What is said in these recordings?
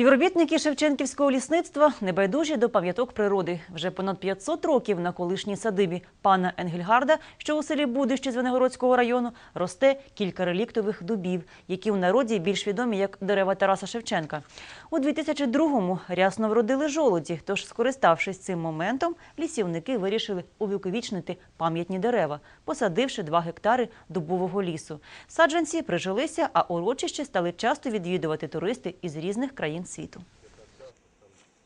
Співробітники Шевченківського лісництва небайдужі до пам'яток природи. Вже понад 500 років на колишній садибі пана Енгельгарда, що у селі Будище Звенигородського району, росте кілька реліктових дубів, які у народі більш відомі як дерева Тараса Шевченка. У 2002-му рясно вродили жолуді, тож, скориставшись цим моментом, лісівники вирішили увіковічнити пам'ятні дерева, посадивши 2 гектари дубового лісу. Саджанці прижилися, а урочище стали часто відвідувати туристи із різних країн tránsito.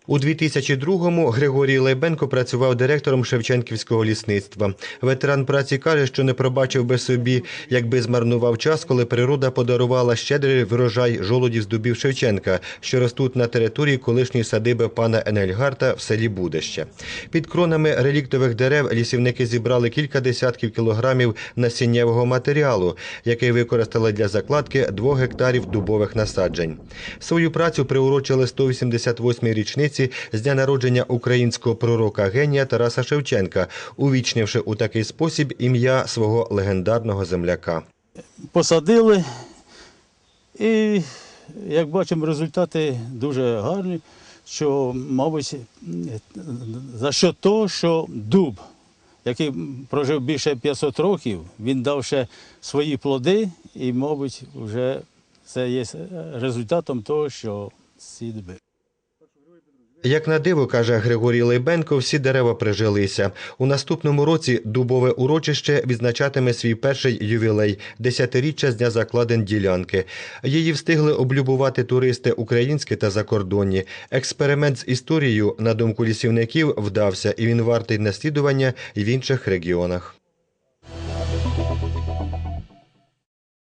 У 2002-му Григорій Лейбенко працював директором Шевченківського лісництва. Ветеран праці каже, що не пробачив би собі, якби змарнував час, коли природа подарувала щедрий врожай жолудів з дубів Шевченка, що ростуть на території колишньої садиби пана Енельгарта в селі Будище. Під кронами реліктових дерев лісівники зібрали кілька десятків кілограмів насіннєвого матеріалу, який використали для закладки двох гектарів дубових насаджень. Свою працю приурочили 188-й річниці з дня народження українського пророка генія Тараса Шевченка, увічнивши у такий спосіб ім'я свого легендарного земляка. посадили. І, як бачимо, результати дуже гарні, що, мабуть, за що то, що дуб, який прожив більше 500 років, він дав ще свої плоди, і, мабуть, вже це є результатом того, що ці дуби. Як на диво, каже Григорій Лейбенко, всі дерева прижилися. У наступному році дубове урочище відзначатиме свій перший ювілей – десятиріччя з дня закладен ділянки. Її встигли облюбувати туристи українські та закордонні. Експеримент з історією, на думку лісівників, вдався, і він вартий наслідування і в інших регіонах.